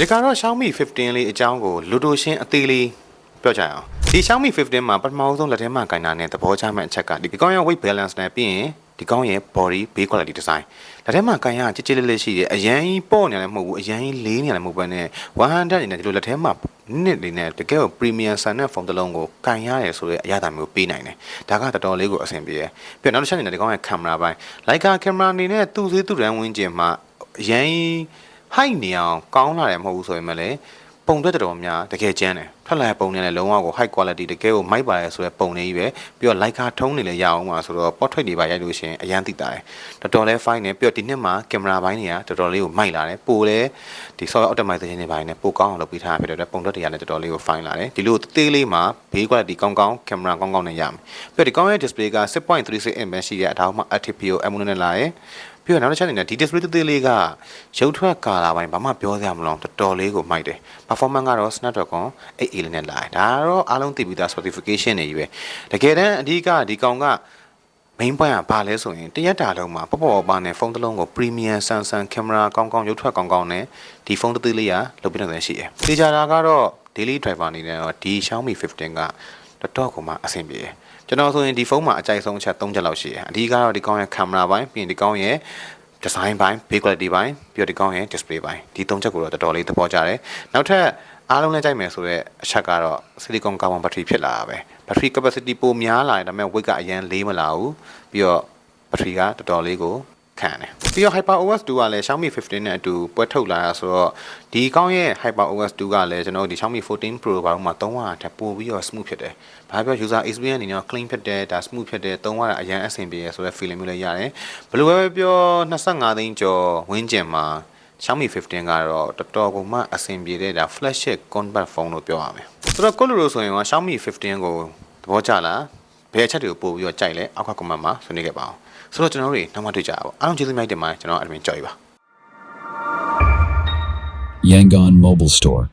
ဒီကတော့ Xiaomi 15လေးအကြောင်းကိုလူတို့ရှင်းအသေးလေးပြောကြရအောင်ဒီ Xiaomi 15မှာပထမဆုံးလက်ထဲမှာကင်တာနဲ့သဘောချမဲ့အချက်ကဒီကောင်းရဲ့ weight balance နဲ့ပြီးရင်ဒီကောင်းရဲ့ body build quality design လက်ထဲမှာကင်ရကြစ်ကြစ်လေးလေးရှိတယ်အရန်ကြီးပေါ့နေတယ်မဟုတ်ဘူးအရန်ကြီးလေးနေတယ်မဟုတ်ဘဲနဲ့100အနေနဲ့ဒီလိုလက်ထဲမှာနစ်နေနဲ့တကယ်ကို premium ဆန်တဲ့ဖုန်းတစ်လုံးကိုကင်ရတယ်ဆိုရဲအရသာမျိုးပေးနိုင်တယ်ဒါကတော်တော်လေးကိုအဆင်ပြေတယ်ပြီးတော့နောက်တစ်ချက်အနေနဲ့ဒီကောင်းရဲ့ camera ပိုင်း Leica camera အနေနဲ့သူ့သေးသူ့တန်းဝင်းကျင်မှာအရန်ကြီး ဟိုက်နေအောင်ကောင်းလာတယ်မဟုတ်ဘူးဆိုရင်မလည်းပုံသက်တော်တော်များတကယ်ကျန်းတယ် ထွက်လာတဲ့ပုံနဲ့လည်းလုံးဝကို high quality တကယ်ကိုမိုက်ပါရဲဆိုတဲ့ပုံလေးကြီးပဲပြီးတော့ like ထုံးနေလည်းရအောင်ပါဆိုတော့ portrait တွေပါရိုက်လို့ရှိရင်အရန်သိတာတယ်တော်တော်လေး fine နေပြီးတော့ဒီနှစ်မှာကင်မရာဘိုင်းတွေကတော်တော်လေးကိုမိုက်လာတယ်ပိုလည်းဒီ software optimization တွေပိုင်းနဲ့ပိုကောင်းအောင်လုပ်ပေးထားဖြစ်တဲ့ပုံသက်တွေကလည်းတော်တော်လေးကို fine လာတယ်ဒီလိုသေးလေးမှာ build quality ကောင်းကောင်းကင်မရာကောင်းကောင်းနဲ့ရမယ်ပြီးတော့ဒီကောင်းရဲ့ display က6.36 inch ရှိတဲ့အထောက်မှ active PO M နဲ့လာတယ်ပြီးတော့နောက်တစ်ချက်အနေနဲ့ဒီ display သေးသေးလေးကရုပ်ထွက်ကာလာပိုင်းဘာမှပြောစရာမလိုတော်တော်လေးကိုမိုက်တယ် performance ကတော့ Snapdragon 8A လေးနဲ့လာတယ်ဒါကတော့အားလုံးသိပြီးသား specification တွေကြီးပဲတကယ်တမ်းအဓိကဒီကောင်က main point ကဘာလဲဆိုရင်တရက်တာလုံးမှာပေါ့ပေါ့ပါနဲ့ဖုန်းတစ်လုံးကို premium Samsung camera ကောင်းကောင်းရုပ်ထွက်ကောင်းကောင်းနဲ့ဒီဖုန်းတစ်သေးလေးကလုပ်ပြနေတယ်ရှိတယ်။တေချာတာကတော့ daily driver အနေနဲ့တော့ဒီ Xiaomi 15ကတော်တော်ကိုမှအဆင်ပြေတယ်။ကျွန်တော်ဆိုရင်ဒီဖုန်းမှာအကြိုက်ဆုံးအချက်3ချက်လောက်ရှိတယ်။အဓိကတော့ဒီကောင်းရဲ့ camera ဘိုင်းပြီးရင်ဒီကောင်းရဲ့ design ဘိုင်း build quality ဘိုင်းပြီးတော့ဒီကောင်းရဲ့ display ဘိုင်းဒီ3ချက်ကိုတော့တော်တော်လေးသဘောကျတယ်။နောက်ထပ်အားလုံးလည်းကြိုက်မယ်ဆိုတော့အချက်ကတော့ silicon carbon battery ဖြစ်လာတာပဲ battery capacity ပိုများလာတယ်ဒါပေမဲ့ weight ကအရင်လေးမလာဘူးပြီးတော့ battery ကတော်တော်လေးကို ခံတယ်ပြီးတော့ HyperOS 2ကလည်း Xiaomi 15နဲ့အတူပွဲထုတ်လာတာဆိုတော့ဒီကောင်းရဲ့ HyperOS 2ကလည်းကျွန်တော်တို့ဒီ Xiaomi 14 Pro ဘာလို့မှသုံးရတာထက်ပိုပြီးတော့ smooth ဖြစ်တယ်။ဘာပြော user experience အနေနဲ့ clean ဖြစ်တယ်ဒါ smooth ဖြစ်တယ်သုံးရတာအရင်အဆင်ပြေရဆိုတဲ့ feeling မျိုးလည်းရတယ်။ဘယ်လိုပဲပြော25သိန်းကျော်ဝင်းကျင်မှာ Xiaomi 15ကတော့တော်တော်ကိုမှအဆင်ပြေတဲ့ဒါ flagship compact phone လို့ပြောရမယ်။ဆိုတော့ကိုလိုလိုဆိုရင်က Xiaomi 15ကိုသဘောကျလား ဘယ်အချက်တွေကိုပို့ပြီးတော့ကြိုက်လဲအောက်က comment မှာဆွေးနွေးခဲ့ပါအောင်။ဆိုတော့ကျွန်တော်တို့တွေနောက်မှတွေ့ကြပါဦး။အားလုံးကျေးဇူးများတင်ပါတယ်ကျွန်တော်အဒမင်ကြော်ရပါ Yangon Mobile Store.